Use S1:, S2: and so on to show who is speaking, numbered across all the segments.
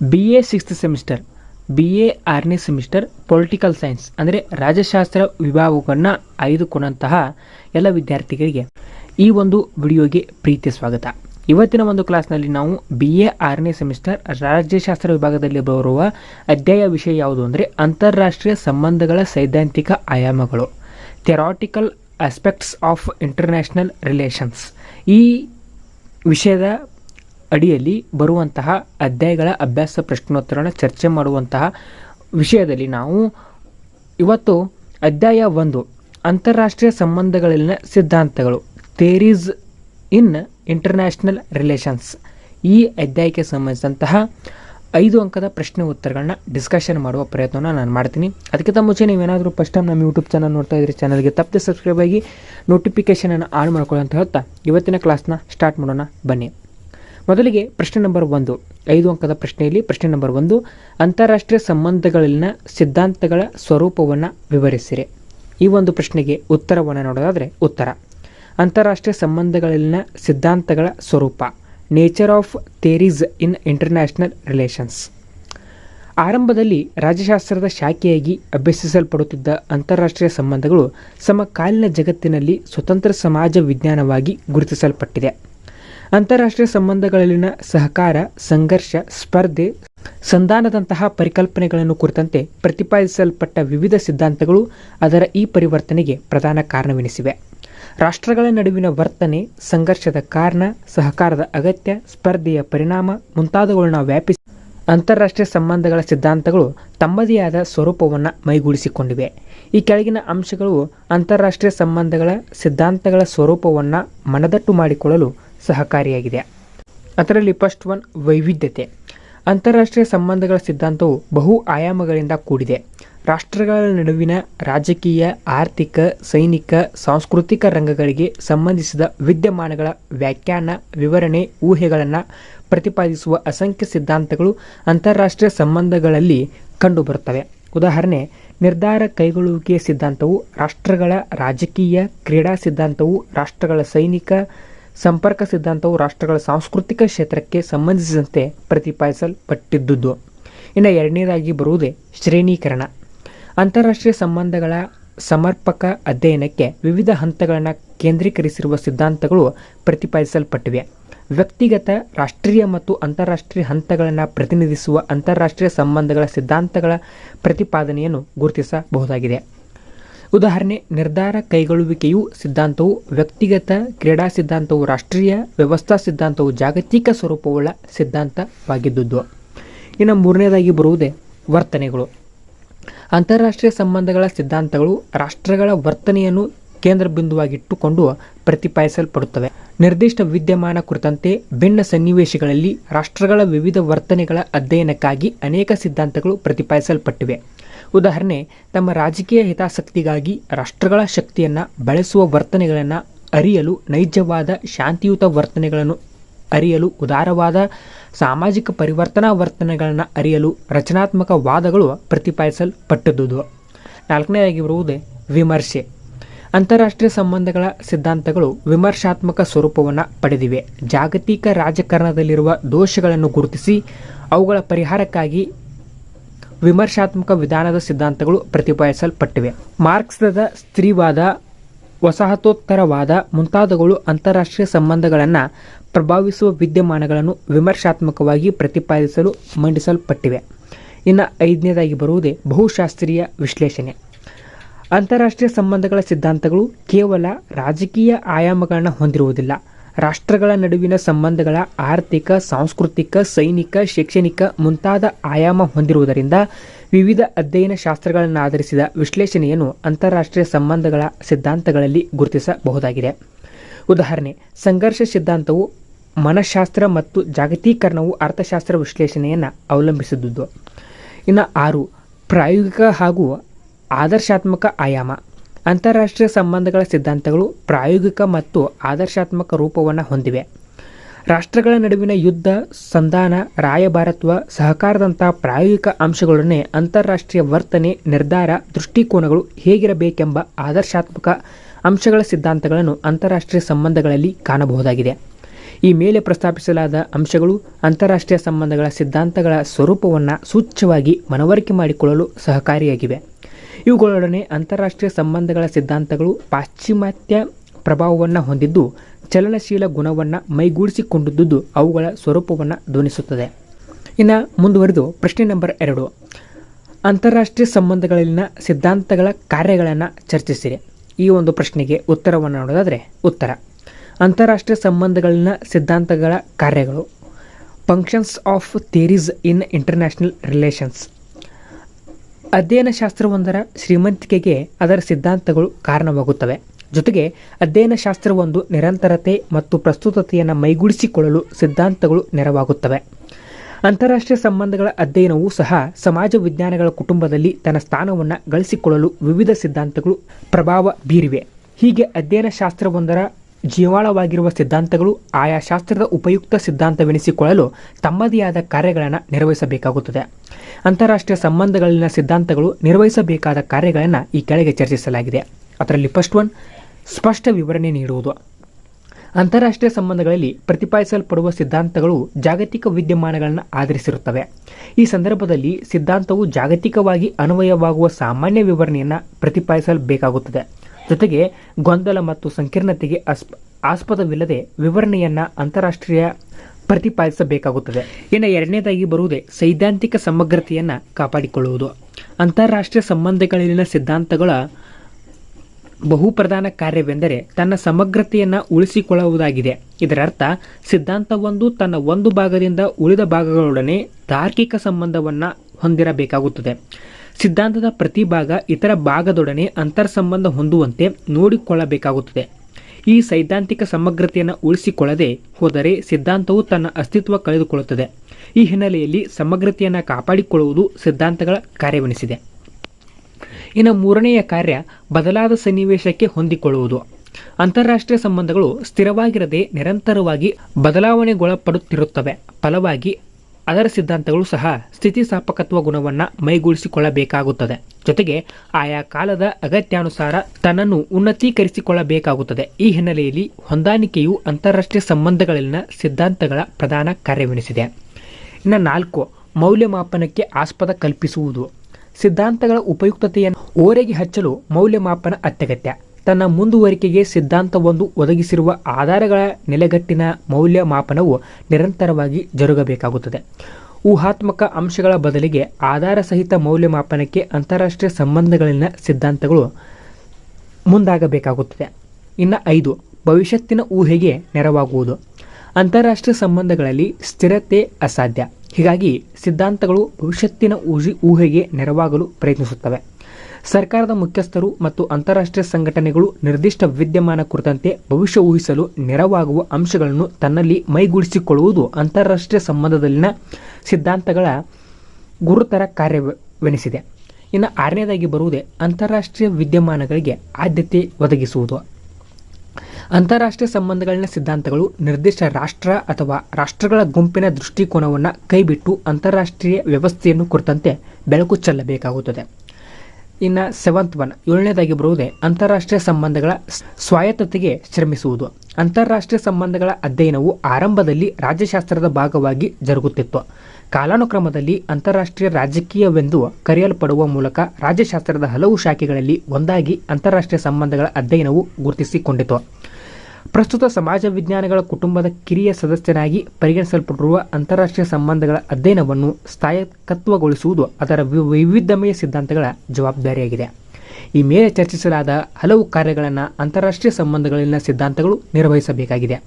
S1: B A sixth semester B A ಆರನೇ semester political science ಅಂದರೆ ರಾಜ್ಯಶಾಸ್ತ್ರ ವಿಭಾಗವನ್ನು ಆಯ್ದುಕೊಂಡಂತಹ ಎಲ್ಲ ವಿದ್ಯಾರ್ಥಿಗಳಿಗೆ ಈ ಒಂದು ವಿಡಿಯೋಗೆ ಪ್ರೀತಿಯ ಸ್ವಾಗತ. ಇವತ್ತಿನ ಒಂದು ಕ್ಲಾಸ್ನಲ್ಲಿ ನಾವು ಬಿ ಎ ಆರನೇ ಸೆಮಿಸ್ಟರ್ ರಾಜ್ಯಶಾಸ್ತ್ರ ವಿಭಾಗದಲ್ಲಿ ಬರುವ ಅಧ್ಯಾಯ ವಿಷಯ ಯಾವುದು ಅಂದರೆ ಅಂತಾರಾಷ್ಟ್ರೀಯ ಸಂಬಂಧಗಳ ಸೈದ್ಧಾಂತಿಕ ಆಯಾಮಗಳು. Theoretical aspects of international relations ಈ ವಿಷಯದ ಅಡಿಯಲ್ಲಿ ಬರುವಂತಹ ಅಧ್ಯಾಯಗಳ ಅಭ್ಯಾಸ ಪ್ರಶ್ನೋತ್ತರನ ಚರ್ಚೆ ಮಾಡುವಂತಹ ವಿಷಯದಲ್ಲಿ ನಾವು ಇವತ್ತು ಅಧ್ಯಾಯ ಒಂದು, ಅಂತಾರಾಷ್ಟ್ರೀಯ ಸಂಬಂಧಗಳಲ್ಲಿನ ಸಿದ್ಧಾಂತಗಳು ಥೇರೀಸ್ ಇನ್ ಇಂಟರ್ನ್ಯಾಷನಲ್ ರಿಲೇಷನ್ಸ್ ಈ ಅಧ್ಯಾಯಕ್ಕೆ ಸಂಬಂಧಿಸಿದಂತಹ ಐದು ಅಂಕದ ಪ್ರಶ್ನೆ ಉತ್ತರಗಳನ್ನ ಡಿಸ್ಕಷನ್ ಮಾಡುವ ಪ್ರಯತ್ನವನ್ನು ನಾನು ಮಾಡ್ತೀನಿ. ಅದಕ್ಕಿಂತ ಮುಂಚೆ ನೀವೇನಾದರೂ ಫಸ್ಟ್ ಟೈಮ್ ನಮ್ಮ ಯೂಟ್ಯೂಬ್ ಚಾನಲ್ ನೋಡ್ತಾ ಇದ್ರಿ ಚಾನಲ್ಗೆ ತಪ್ಪದೆ ಸಬ್ಸ್ಕ್ರೈಬ್ ಆಗಿ ನೋಟಿಫಿಕೇಷನನ್ನು ಆನ್ ಮಾಡ್ಕೊಳ್ಳೋ ಅಂತ ಹೇಳ್ತಾ, ಇವತ್ತಿನ ಕ್ಲಾಸ್ನ ಸ್ಟಾರ್ಟ್ ಮಾಡೋಣ, ಬನ್ನಿ. ಮೊದಲಿಗೆ ಪ್ರಶ್ನೆ ನಂಬರ್ ಒಂದು. ಐದು ಅಂಕದ ಪ್ರಶ್ನೆಯಲ್ಲಿ ಪ್ರಶ್ನೆ ನಂಬರ್ ಒಂದು, ಅಂತಾರಾಷ್ಟ್ರೀಯ ಸಂಬಂಧಗಳಲ್ಲಿನ ಸಿದ್ಧಾಂತಗಳ ಸ್ವರೂಪವನ್ನು ವಿವರಿಸಿರಿ. ಈ ಒಂದು ಪ್ರಶ್ನೆಗೆ ಉತ್ತರವನ್ನು ನೋಡೋದಾದರೆ ಉತ್ತರ. ಅಂತಾರಾಷ್ಟ್ರೀಯ ಸಂಬಂಧಗಳಲ್ಲಿನ ಸಿದ್ಧಾಂತಗಳ ಸ್ವರೂಪ nature of theories in international relations ಆರಂಭದಲ್ಲಿ ರಾಜ್ಯಶಾಸ್ತ್ರದ ಶಾಖೆಯಾಗಿ ಅಭ್ಯಸಿಸಲ್ಪಡುತ್ತಿದ್ದ ಅಂತಾರಾಷ್ಟ್ರೀಯ ಸಂಬಂಧಗಳು ಸಮಕಾಲೀನ ಜಗತ್ತಿನಲ್ಲಿ ಸ್ವತಂತ್ರ ಸಮಾಜ ವಿಜ್ಞಾನವಾಗಿ ಗುರುತಿಸಲ್ಪಟ್ಟಿದೆ. ಅಂತಾರಾಷ್ಟ್ರೀಯ ಸಂಬಂಧಗಳಲ್ಲಿನ ಸಹಕಾರ, ಸಂಘರ್ಷ, ಸ್ಪರ್ಧೆ, ಸಂಧಾನದಂತಹ ಪರಿಕಲ್ಪನೆಗಳನ್ನು ಕುರಿತಂತೆ ಪ್ರತಿಪಾದಿಸಲ್ಪಟ್ಟ ವಿವಿಧ ಸಿದ್ಧಾಂತಗಳು ಅದರ ಈ ಪರಿವರ್ತನೆಗೆ ಪ್ರಧಾನ ಕಾರಣವೆನಿಸಿವೆ. ರಾಷ್ಟ್ರಗಳ ನಡುವಿನ ವರ್ತನೆ, ಸಂಘರ್ಷದ ಕಾರಣ, ಸಹಕಾರದ ಅಗತ್ಯ, ಸ್ಪರ್ಧೆಯ ಪರಿಣಾಮ ಮುಂತಾದವುಗಳನ್ನು ವ್ಯಾಪಿಸಿ ಅಂತಾರಾಷ್ಟ್ರೀಯ ಸಂಬಂಧಗಳ ಸಿದ್ಧಾಂತಗಳು ತಮ್ಮದೇ ಆದ ಸ್ವರೂಪವನ್ನು ಮೈಗೂಡಿಸಿಕೊಂಡಿವೆ. ಈ ಕೆಳಗಿನ ಅಂಶಗಳು ಅಂತಾರಾಷ್ಟ್ರೀಯ ಸಂಬಂಧಗಳ ಸಿದ್ಧಾಂತಗಳ ಸ್ವರೂಪವನ್ನು ಮನದಟ್ಟು ಮಾಡಿಕೊಳ್ಳಲು ಸಹಕಾರಿಯಾಗಿದೆ. ಅದರಲ್ಲಿ ಫಸ್ಟ್ ಒನ್ ವೈವಿಧ್ಯತೆ. ಅಂತಾರಾಷ್ಟ್ರೀಯ ಸಂಬಂಧಗಳ ಸಿದ್ಧಾಂತವು ಬಹು ಆಯಾಮಗಳಿಂದ ಕೂಡಿದೆ. ರಾಷ್ಟ್ರಗಳ ನಡುವಿನ ರಾಜಕೀಯ, ಆರ್ಥಿಕ, ಸೈನಿಕ, ಸಾಂಸ್ಕೃತಿಕ ರಂಗಗಳಿಗೆ ಸಂಬಂಧಿಸಿದ ವಿದ್ಯಮಾನಗಳ ವ್ಯಾಖ್ಯಾನ, ವಿವರಣೆ, ಊಹೆಗಳನ್ನು ಪ್ರತಿಪಾದಿಸುವ ಅಸಂಖ್ಯ ಸಿದ್ಧಾಂತಗಳು ಅಂತಾರಾಷ್ಟ್ರೀಯ ಸಂಬಂಧಗಳಲ್ಲಿ ಕಂಡುಬರುತ್ತವೆ. ಉದಾಹರಣೆ, ನಿರ್ಧಾರ ಕೈಗೊಳ್ಳುವಿಕೆಯ ಸಿದ್ಧಾಂತವು ರಾಷ್ಟ್ರಗಳ ರಾಜಕೀಯ, ಕ್ರೀಡಾ ಸಿದ್ಧಾಂತವು ರಾಷ್ಟ್ರಗಳ ಸೈನಿಕ ಸಂಪರ್ಕ ಸಿದ್ಧಾಂತವು ರಾಷ್ಟ್ರಗಳ ಸಾಂಸ್ಕೃತಿಕ ಕ್ಷೇತ್ರಕ್ಕೆ ಸಂಬಂಧಿಸಿದಂತೆ ಪ್ರತಿಪಾದಿಸಲ್ಪಟ್ಟಿದ್ದುದು. ಇನ್ನು ಎರಡನೇದಾಗಿ ಬರುವುದೇ ಶ್ರೇಣೀಕರಣ. ಅಂತಾರಾಷ್ಟ್ರೀಯ ಸಂಬಂಧಗಳ ಸಮರ್ಪಕ ಅಧ್ಯಯನಕ್ಕೆ ವಿವಿಧ ಹಂತಗಳನ್ನು ಕೇಂದ್ರೀಕರಿಸಿರುವ ಸಿದ್ಧಾಂತಗಳು ಪ್ರತಿಪಾದಿಸಲ್ಪಟ್ಟಿವೆ. ವ್ಯಕ್ತಿಗತ, ರಾಷ್ಟ್ರೀಯ ಮತ್ತು ಅಂತಾರಾಷ್ಟ್ರೀಯ ಹಂತಗಳನ್ನು ಪ್ರತಿನಿಧಿಸುವ ಅಂತಾರಾಷ್ಟ್ರೀಯ ಸಂಬಂಧಗಳ ಸಿದ್ಧಾಂತಗಳ ಪ್ರತಿಪಾದನೆಯನ್ನು ಗುರುತಿಸಬಹುದಾಗಿದೆ. ಉದಾಹರಣೆ, ನಿರ್ಧಾರ ಕೈಗೊಳ್ಳುವಿಕೆಯು ಸಿದ್ಧಾಂತವು ವ್ಯಕ್ತಿಗತ ಕ್ರೀಡಾ ಸಿದ್ಧಾಂತವು ರಾಷ್ಟ್ರೀಯ ವ್ಯವಸ್ಥಾ ಸಿದ್ಧಾಂತವು ಜಾಗತಿಕ ಸ್ವರೂಪವುಳ್ಳ ಸಿದ್ಧಾಂತವಾಗಿದ್ದುದು. ಇನ್ನು ಮೂರನೇದಾಗಿ ಬರುವುದೇ ವರ್ತನೆಗಳು. ಅಂತಾರಾಷ್ಟ್ರೀಯ ಸಂಬಂಧಗಳ ಸಿದ್ಧಾಂತಗಳು ರಾಷ್ಟ್ರಗಳ ವರ್ತನೆಯನ್ನು ಕೇಂದ್ರ ಬಿಂದುವಾಗಿಟ್ಟುಕೊಂಡು ಪ್ರತಿಪಾದಿಸಲ್ಪಡುತ್ತವೆ. ನಿರ್ದಿಷ್ಟ ವಿದ್ಯಮಾನ ಕುರಿತಂತೆ ಭಿನ್ನ ಸನ್ನಿವೇಶಗಳಲ್ಲಿ ರಾಷ್ಟ್ರಗಳ ವಿವಿಧ ವರ್ತನೆಗಳ ಅಧ್ಯಯನಕ್ಕಾಗಿ ಅನೇಕ ಸಿದ್ಧಾಂತಗಳು ಪ್ರತಿಪಾದಿಸಲ್ಪಟ್ಟಿವೆ. ಉದಾಹರಣೆ, ತಮ್ಮ ರಾಜಕೀಯ ಹಿತಾಸಕ್ತಿಗಾಗಿ ರಾಷ್ಟ್ರಗಳ ಶಕ್ತಿಯನ್ನು ಬಳಸುವ ವರ್ತನೆಗಳನ್ನು ಅರಿಯಲು, ನೈಜವಾದ, ಶಾಂತಿಯುತ ವರ್ತನೆಗಳನ್ನು ಅರಿಯಲು, ಉದಾರವಾದ, ಸಾಮಾಜಿಕ ಪರಿವರ್ತನಾ ವರ್ತನೆಗಳನ್ನು ಅರಿಯಲು ರಚನಾತ್ಮಕ ವಾದಗಳು ಪ್ರತಿಪಾದಿಸಲ್ಪಟ್ಟದ್ದು. ನಾಲ್ಕನೇದಾಗಿ ಬರುವುದೇ ವಿಮರ್ಶೆ. ಅಂತಾರಾಷ್ಟ್ರೀಯ ಸಂಬಂಧಗಳ ಸಿದ್ಧಾಂತಗಳು ವಿಮರ್ಶಾತ್ಮಕ ಸ್ವರೂಪವನ್ನು ಪಡೆದಿವೆ. ಜಾಗತಿಕ ರಾಜಕಾರಣದಲ್ಲಿರುವ ದೋಷಗಳನ್ನು ಗುರುತಿಸಿ, ಅವುಗಳ ಪರಿಹಾರಕ್ಕಾಗಿ ವಿಮರ್ಶಾತ್ಮಕ ವಿಧಾನದ ಸಿದ್ಧಾಂತಗಳು ಪ್ರತಿಪಾದಿಸಲ್ಪಟ್ಟಿವೆ. ಮಾರ್ಕ್ಸ್ದ ಸ್ತ್ರೀವಾದ, ವಸಾಹತೋತ್ತರವಾದ ಮುಂತಾದವುಗಳು ಅಂತಾರಾಷ್ಟ್ರೀಯ ಸಂಬಂಧಗಳನ್ನು ಪ್ರಭಾವಿಸುವ ವಿದ್ಯಮಾನಗಳನ್ನು ವಿಮರ್ಶಾತ್ಮಕವಾಗಿ ಪ್ರತಿಪಾದಿಸಲು ಮಂಡಿಸಲ್ಪಟ್ಟಿವೆ. ಇನ್ನು ಐದನೇದಾಗಿ ಬರುವುದೇ ಬಹುಶಾಸ್ತ್ರೀಯ ವಿಶ್ಲೇಷಣೆ. ಅಂತಾರಾಷ್ಟ್ರೀಯ ಸಂಬಂಧಗಳ ಸಿದ್ಧಾಂತಗಳು ಕೇವಲ ರಾಜಕೀಯ ಆಯಾಮಗಳನ್ನು ಹೊಂದಿರುವುದಿಲ್ಲ. ರಾಷ್ಟ್ರಗಳ ನಡುವಿನ ಸಂಬಂಧಗಳ ಆರ್ಥಿಕ, ಸಾಂಸ್ಕೃತಿಕ, ಸೈನಿಕ, ಶೈಕ್ಷಣಿಕ ಮುಂತಾದ ಆಯಾಮ ಹೊಂದಿರುವುದರಿಂದ ವಿವಿಧ ಅಧ್ಯಯನ ಶಾಸ್ತ್ರಗಳನ್ನು ಆಧರಿಸಿದ ವಿಶ್ಲೇಷಣೆಯನ್ನು ಅಂತಾರಾಷ್ಟ್ರೀಯ ಸಂಬಂಧಗಳ ಸಿದ್ಧಾಂತಗಳಲ್ಲಿ ಗುರುತಿಸಬಹುದಾಗಿದೆ. ಉದಾಹರಣೆ, ಸಂಘರ್ಷ ಸಿದ್ಧಾಂತವು ಮನಃಶಾಸ್ತ್ರ ಮತ್ತು ಜಾಗತೀಕರಣವು ಅರ್ಥಶಾಸ್ತ್ರ ವಿಶ್ಲೇಷಣೆಯನ್ನು ಅವಲಂಬಿಸಿದ್ದುದು. ಇನ್ನು ಆರು, ಪ್ರಾಯೋಗಿಕ ಹಾಗೂ ಆದರ್ಶಾತ್ಮಕ ಆಯಾಮ. ಅಂತಾರಾಷ್ಟ್ರೀಯ ಸಂಬಂಧಗಳ ಸಿದ್ಧಾಂತಗಳು ಪ್ರಾಯೋಗಿಕ ಮತ್ತು ಆದರ್ಶಾತ್ಮಕ ರೂಪವನ್ನು ಹೊಂದಿವೆ. ರಾಷ್ಟ್ರಗಳ ನಡುವಿನ ಯುದ್ಧ, ಸಂಧಾನ, ರಾಯಭಾರತ್ವ ಸಹಕಾರದಂತಹ ಪ್ರಾಯೋಗಿಕ ಅಂಶಗಳನ್ನೇ ಅಂತಾರಾಷ್ಟ್ರೀಯ ವರ್ತನೆ, ನಿರ್ಧಾರ, ದೃಷ್ಟಿಕೋನಗಳು ಹೇಗಿರಬೇಕೆಂಬ ಆದರ್ಶಾತ್ಮಕ ಅಂಶಗಳ ಸಿದ್ಧಾಂತಗಳನ್ನು ಅಂತಾರಾಷ್ಟ್ರೀಯ ಸಂಬಂಧಗಳಲ್ಲಿ ಕಾಣಬಹುದಾಗಿದೆ. ಈ ಮೇಲೆ ಪ್ರಸ್ತಾಪಿಸಲಾದ ಅಂಶಗಳು ಅಂತಾರಾಷ್ಟ್ರೀಯ ಸಂಬಂಧಗಳ ಸಿದ್ಧಾಂತಗಳ ಸ್ವರೂಪವನ್ನು ಸೂಚ್ಯವಾಗಿ ಮನವರಿಕೆ ಮಾಡಿಕೊಳ್ಳಲು ಸಹಕಾರಿಯಾಗಿವೆ. ಇವುಗಳೊಡನೆ ಅಂತಾರಾಷ್ಟ್ರೀಯ ಸಂಬಂಧಗಳ ಸಿದ್ಧಾಂತಗಳು ಪಾಶ್ಚಿಮಾತ್ಯ ಪ್ರಭಾವವನ್ನು ಹೊಂದಿದ್ದು, ಚಲನಶೀಲ ಗುಣವನ್ನು ಮೈಗೂಡಿಸಿಕೊಂಡಿದ್ದುದು ಅವುಗಳ ಸ್ವರೂಪವನ್ನು ಧ್ವನಿಸುತ್ತದೆ. ಇನ್ನು ಮುಂದುವರೆದು ಪ್ರಶ್ನೆ ನಂಬರ್ ಎರಡು. ಅಂತಾರಾಷ್ಟ್ರೀಯ ಸಂಬಂಧಗಳಲ್ಲಿನ ಸಿದ್ಧಾಂತಗಳ ಕಾರ್ಯಗಳನ್ನು ಚರ್ಚಿಸಿರಿ. ಈ ಒಂದು ಪ್ರಶ್ನೆಗೆ ಉತ್ತರವನ್ನು ನೋಡೋದಾದರೆ ಉತ್ತರ. ಅಂತಾರಾಷ್ಟ್ರೀಯ ಸಂಬಂಧಗಳಲ್ಲಿನ ಸಿದ್ಧಾಂತಗಳ ಕಾರ್ಯಗಳು. Functions of theories in international relations ಅಧ್ಯಯನ ಶಾಸ್ತ್ರವೊಂದರ ಶ್ರೀಮಂತಿಕೆಗೆ ಅದರ ಸಿದ್ಧಾಂತಗಳು ಕಾರಣವಾಗುತ್ತವೆ. ಜೊತೆಗೆ, ಅಧ್ಯಯನ ಶಾಸ್ತ್ರವೊಂದು ನಿರಂತರತೆ ಮತ್ತು ಪ್ರಸ್ತುತತೆಯನ್ನು ಮೈಗೂಡಿಸಿಕೊಳ್ಳಲು ಸಿದ್ಧಾಂತಗಳು ನೆರವಾಗುತ್ತವೆ. ಅಂತಾರಾಷ್ಟ್ರೀಯ ಸಂಬಂಧಗಳ ಅಧ್ಯಯನವೂ ಸಹ ಸಮಾಜ ವಿಜ್ಞಾನಗಳ ಕುಟುಂಬದಲ್ಲಿ ತನ್ನ ಸ್ಥಾನವನ್ನು ಗಳಿಸಿಕೊಳ್ಳಲು ವಿವಿಧ ಸಿದ್ಧಾಂತಗಳು ಪ್ರಭಾವ ಬೀರಿವೆ. ಹೀಗೆ ಅಧ್ಯಯನ ಶಾಸ್ತ್ರವೊಂದರ ಜೀವಾಳವಾಗಿರುವ ಸಿದ್ಧಾಂತಗಳು ಆಯಾ ಶಾಸ್ತ್ರದ ಉಪಯುಕ್ತ ಸಿದ್ಧಾಂತವೆನಿಸಿಕೊಳ್ಳಲು ತಮ್ಮದೇ ಆದ ಕಾರ್ಯಗಳನ್ನು ನಿರ್ವಹಿಸಬೇಕಾಗುತ್ತದೆ. ಅಂತಾರಾಷ್ಟ್ರೀಯ ಸಂಬಂಧಗಳಲ್ಲಿನ ಸಿದ್ಧಾಂತಗಳು ನಿರ್ವಹಿಸಬೇಕಾದ ಕಾರ್ಯಗಳನ್ನು ಈ ಕೆಳಗೆ ಚರ್ಚಿಸಲಾಗಿದೆ. ಅದರಲ್ಲಿ ಫಸ್ಟ್ ಒನ್ ಸ್ಪಷ್ಟ ವಿವರಣೆ ನೀಡುವುದು. ಅಂತಾರಾಷ್ಟ್ರೀಯ ಸಂಬಂಧಗಳಲ್ಲಿ ಪ್ರತಿಪಾದಿಸಲ್ಪಡುವ ಸಿದ್ಧಾಂತಗಳು ಜಾಗತಿಕ ವಿದ್ಯಮಾನಗಳನ್ನು ಆಧರಿಸಿರುತ್ತವೆ. ಈ ಸಂದರ್ಭದಲ್ಲಿ ಸಿದ್ಧಾಂತವು ಜಾಗತಿಕವಾಗಿ ಅನ್ವಯವಾಗುವ ಸಾಮಾನ್ಯ ವಿವರಣೆಯನ್ನು ಪ್ರತಿಪಾದಿಸಬೇಕಾಗುತ್ತದೆ ಜೊತೆಗೆ ಗೊಂದಲ ಮತ್ತು ಸಂಕೀರ್ಣತೆಗೆ ಅಸ್ಪ, ಆಸ್ಪದವಿಲ್ಲದೆ ವಿವರಣೆಯನ್ನು ಅಂತಾರಾಷ್ಟ್ರೀಯ ಪ್ರತಿಪಾದಿಸಬೇಕಾಗುತ್ತದೆ. ಇನ್ನು ಎರಡನೇದಾಗಿ ಬರುವುದೇ ಸೈದ್ಧಾಂತಿಕ ಸಮಗ್ರತೆಯನ್ನು ಕಾಪಾಡಿಕೊಳ್ಳುವುದು. ಅಂತಾರಾಷ್ಟ್ರೀಯ ಸಂಬಂಧಗಳಲ್ಲಿನ ಸಿದ್ಧಾಂತಗಳ ಬಹುಪ್ರಧಾನ ಕಾರ್ಯವೆಂದರೆ ತನ್ನ ಸಮಗ್ರತೆಯನ್ನು ಉಳಿಸಿಕೊಳ್ಳುವುದಾಗಿದೆ. ಇದರರ್ಥ, ಸಿದ್ಧಾಂತವೊಂದು ತನ್ನ ಒಂದು ಭಾಗದಿಂದ ಉಳಿದ ಭಾಗಗಳೊಡನೆ ತಾರ್ಕಿಕ ಸಂಬಂಧವನ್ನು ಹೊಂದಿರಬೇಕಾಗುತ್ತದೆ. ಸಿದ್ಧಾಂತದ ಪ್ರತಿ ಭಾಗ ಇತರ ಭಾಗದೊಡನೆ ಅಂತರ್ಸಂಬಂಧ ಹೊಂದುವಂತೆ ನೋಡಿಕೊಳ್ಳಬೇಕಾಗುತ್ತದೆ. ಈ ಸೈದ್ಧಾಂತಿಕ ಸಮಗ್ರತೆಯನ್ನು ಉಳಿಸಿಕೊಳ್ಳದೆ ಹೋದರೆ ಸಿದ್ಧಾಂತವು ತನ್ನ ಅಸ್ತಿತ್ವ ಕಳೆದುಕೊಳ್ಳುತ್ತದೆ. ಈ ಹಿನ್ನೆಲೆಯಲ್ಲಿ ಸಮಗ್ರತೆಯನ್ನು ಕಾಪಾಡಿಕೊಳ್ಳುವುದು ಸಿದ್ಧಾಂತಗಳ ಕಾರ್ಯವೆನಿಸಿದೆ. ಇನ್ನು ಮೂರನೆಯ ಕಾರ್ಯ ಬದಲಾದ ಸನ್ನಿವೇಶಕ್ಕೆ ಹೊಂದಿಕೊಳ್ಳುವುದು. ಅಂತಾರಾಷ್ಟ್ರೀಯ ಸಂಬಂಧಗಳು ಸ್ಥಿರವಾಗಿರದೆ ನಿರಂತರವಾಗಿ ಬದಲಾವಣೆಗೊಳಪಡುತ್ತಿರುತ್ತವೆ. ಫಲವಾಗಿ ಅದರ ಸಿದ್ಧಾಂತಗಳು ಸಹ ಸ್ಥಿತಿಸ್ಥಾಪಕತ್ವ ಗುಣವನ್ನು ಮೈಗೂಡಿಸಿಕೊಳ್ಳಬೇಕಾಗುತ್ತದೆ ಜೊತೆಗೆ ಆಯಾ ಕಾಲದ ಅಗತ್ಯಾನುಸಾರ ತನ್ನನ್ನು ಉನ್ನತೀಕರಿಸಿಕೊಳ್ಳಬೇಕಾಗುತ್ತದೆ. ಈ ಹಿನ್ನೆಲೆಯಲ್ಲಿ ಹೊಂದಾಣಿಕೆಯು ಅಂತಾರಾಷ್ಟ್ರೀಯ ಸಂಬಂಧಗಳಲ್ಲಿನ ಸಿದ್ಧಾಂತಗಳ ಪ್ರಧಾನ ಕಾರ್ಯವೆನಿಸಿದೆ. ಇನ್ನು ನಾಲ್ಕು, ಮೌಲ್ಯಮಾಪನಕ್ಕೆ ಆಸ್ಪದ ಕಲ್ಪಿಸುವುದು. ಸಿದ್ಧಾಂತಗಳ ಉಪಯುಕ್ತತೆಯನ್ನು ಓರೆಗೆ ಹಚ್ಚಲು ಮೌಲ್ಯಮಾಪನ ಅತ್ಯಗತ್ಯ. ತನ್ನ ಮುಂದುವರಿಕೆಗೆ ಸಿದ್ಧಾಂತವೊಂದು ಒದಗಿಸಿರುವ ಆಧಾರಗಳ ನೆಲೆಗಟ್ಟಿನ ಮೌಲ್ಯಮಾಪನವು ನಿರಂತರವಾಗಿ ಜರುಗಬೇಕಾಗುತ್ತದೆ. ಊಹಾತ್ಮಕ ಅಂಶಗಳ ಬದಲಿಗೆ ಆಧಾರ ಸಹಿತ ಮೌಲ್ಯಮಾಪನಕ್ಕೆ ಅಂತಾರಾಷ್ಟ್ರೀಯ ಸಂಬಂಧಗಳಲ್ಲಿನ ಸಿದ್ಧಾಂತಗಳು ಮುಂದಾಗಬೇಕಾಗುತ್ತದೆ. ಇನ್ನು ಐದು, ಭವಿಷ್ಯತ್ತಿನ ಊಹೆಗೆ ನೆರವಾಗುವುದು. ಅಂತಾರಾಷ್ಟ್ರೀಯ ಸಂಬಂಧಗಳಲ್ಲಿ ಸ್ಥಿರತೆ ಅಸಾಧ್ಯ. ಹೀಗಾಗಿ ಸಿದ್ಧಾಂತಗಳು ಭವಿಷ್ಯತ್ತಿನ ಊಹಿ, ಊಹೆಗೆ ನೆರವಾಗಲು ಪ್ರಯತ್ನಿಸುತ್ತವೆ. ಸರ್ಕಾರದ ಮುಖ್ಯಸ್ಥರು ಮತ್ತು ಅಂತಾರಾಷ್ಟ್ರೀಯ ಸಂಘಟನೆಗಳು ನಿರ್ದಿಷ್ಟ ವಿದ್ಯಮಾನ ಕುರಿತಂತೆ ಭವಿಷ್ಯ ಊಹಿಸಲು ನೆರವಾಗುವ ಅಂಶಗಳನ್ನು ತನ್ನಲ್ಲಿ ಮೈಗೂಡಿಸಿಕೊಳ್ಳುವುದು ಅಂತಾರಾಷ್ಟ್ರೀಯ ಸಂಬಂಧದಲ್ಲಿನ ಸಿದ್ಧಾಂತಗಳ ಗುರುತರ ಕಾರ್ಯವೆನಿಸಿದೆ. ಇನ್ನು ಆರನೇದಾಗಿ ಬರುವುದೇ ಅಂತಾರಾಷ್ಟ್ರೀಯ ವಿದ್ಯಮಾನಗಳಿಗೆ ಆದ್ಯತೆ ಒದಗಿಸುವುದು. ಅಂತಾರಾಷ್ಟ್ರೀಯ ಸಂಬಂಧಗಳಲ್ಲಿನ ಸಿದ್ಧಾಂತಗಳು ನಿರ್ದಿಷ್ಟ ರಾಷ್ಟ್ರ ಅಥವಾ ರಾಷ್ಟ್ರಗಳ ಗುಂಪಿನ ದೃಷ್ಟಿಕೋನವನ್ನು ಕೈಬಿಟ್ಟು ಅಂತಾರಾಷ್ಟ್ರೀಯ ವ್ಯವಸ್ಥೆಯನ್ನು ಕುರಿತಂತೆ ಬೆಳಕು ಚೆಲ್ಲಬೇಕಾಗುತ್ತದೆ. ಇನ್ನು ಸೆವೆಂತ್ ಒನ್, ಏಳನೇದಾಗಿ ಬರುವುದೇ ಅಂತಾರಾಷ್ಟ್ರೀಯ ಸಂಬಂಧಗಳ ಸ್ವಾಯತ್ತತೆಗೆ ಶ್ರಮಿಸುವುದು. ಅಂತಾರಾಷ್ಟ್ರೀಯ ಸಂಬಂಧಗಳ ಅಧ್ಯಯನವು ಆರಂಭದಲ್ಲಿ ರಾಜ್ಯಶಾಸ್ತ್ರದ ಭಾಗವಾಗಿ ಜರುಗುತ್ತಿತ್ತು. ಕಾಲಾನುಕ್ರಮದಲ್ಲಿ ಅಂತಾರಾಷ್ಟ್ರೀಯ ರಾಜಕೀಯವೆಂದು ಕರೆಯಲ್ಪಡುವ ಮೂಲಕ ರಾಜ್ಯಶಾಸ್ತ್ರದ ಹಲವು ಶಾಖೆಗಳಲ್ಲಿ ಒಂದಾಗಿ ಅಂತಾರಾಷ್ಟ್ರೀಯ ಸಂಬಂಧಗಳ ಅಧ್ಯಯನವು ಗುರುತಿಸಿಕೊಂಡಿತು. ಪ್ರಸ್ತುತ ಸಮಾಜ ವಿಜ್ಞಾನಗಳ ಕುಟುಂಬದ ಕಿರಿಯ ಸದಸ್ಯನಾಗಿ ಪರಿಗಣಿಸಲ್ಪಟ್ಟಿರುವ ಅಂತಾರಾಷ್ಟ್ರೀಯ ಸಂಬಂಧಗಳ ಅಧ್ಯಯನವನ್ನು ಸ್ಥಾಯಕತ್ವಗೊಳಿಸುವುದು ಅದರ ವೈವಿಧ್ಯಮಯ ಸಿದ್ಧಾಂತಗಳ ಜವಾಬ್ದಾರಿಯಾಗಿದೆ. ಈ ಮೇಲೆ ಚರ್ಚಿಸಲಾದ ಹಲವು ಕಾರ್ಯಗಳನ್ನು ಅಂತಾರಾಷ್ಟ್ರೀಯ ಸಂಬಂಧಗಳಲ್ಲಿನ ಸಿದ್ಧಾಂತಗಳು ನಿರ್ವಹಿಸಬೇಕಾಗಿದೆ.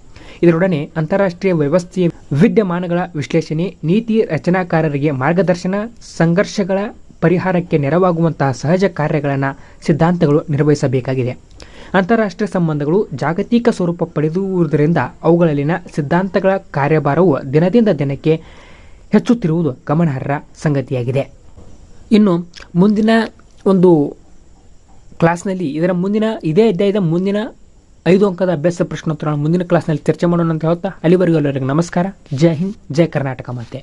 S1: ಇದರೊಡನೆ ಅಂತಾರಾಷ್ಟ್ರೀಯ ವ್ಯವಸ್ಥೆಯ ವಿದ್ಯಮಾನಗಳ ವಿಶ್ಲೇಷಣೆ, ನೀತಿ ರಚನಾಕಾರರಿಗೆ ಮಾರ್ಗದರ್ಶನ, ಸಂಘರ್ಷಗಳ ಪರಿಹಾರಕ್ಕೆ ನೆರವಾಗುವಂತಹ ಸಹಜ ಕಾರ್ಯಗಳನ್ನು ಸಿದ್ಧಾಂತಗಳು ನಿರ್ವಹಿಸಬೇಕಾಗಿದೆ. ಅಂತಾರಾಷ್ಟ್ರೀಯ ಸಂಬಂಧಗಳು ಜಾಗತಿಕ ಸ್ವರೂಪ ಪಡೆದಿರುವುದರಿಂದ ಅವುಗಳಲ್ಲಿನ ಸಿದ್ಧಾಂತಗಳ ಕಾರ್ಯಭಾರವು ದಿನದಿಂದ ದಿನಕ್ಕೆ ಹೆಚ್ಚುತ್ತಿರುವುದು ಗಮನಾರ್ಹ ಸಂಗತಿಯಾಗಿದೆ. ಇನ್ನು ಮುಂದಿನ ಒಂದು ಕ್ಲಾಸ್ನಲ್ಲಿ ಇದರ ಮುಂದಿನ, ಇದೇ ಅಧ್ಯಾಯದ ಮುಂದಿನ ಐದು ಅಂಕದ ಅಭ್ಯಾಸ ಪ್ರಶ್ನೋತ್ತರ ಮುಂದಿನ ಕ್ಲಾಸ್ನಲ್ಲಿ ಚರ್ಚೆ ಮಾಡೋಣ ಅಂತ ಹೇಳ್ತಾ, ಅಲ್ಲಿವರೆಗೂ ಎಲ್ಲರಿಗೂ ನಮಸ್ಕಾರ. ಜೈ ಹಿಂದ್, ಜೈ ಕರ್ನಾಟಕ ಮಾತೆ.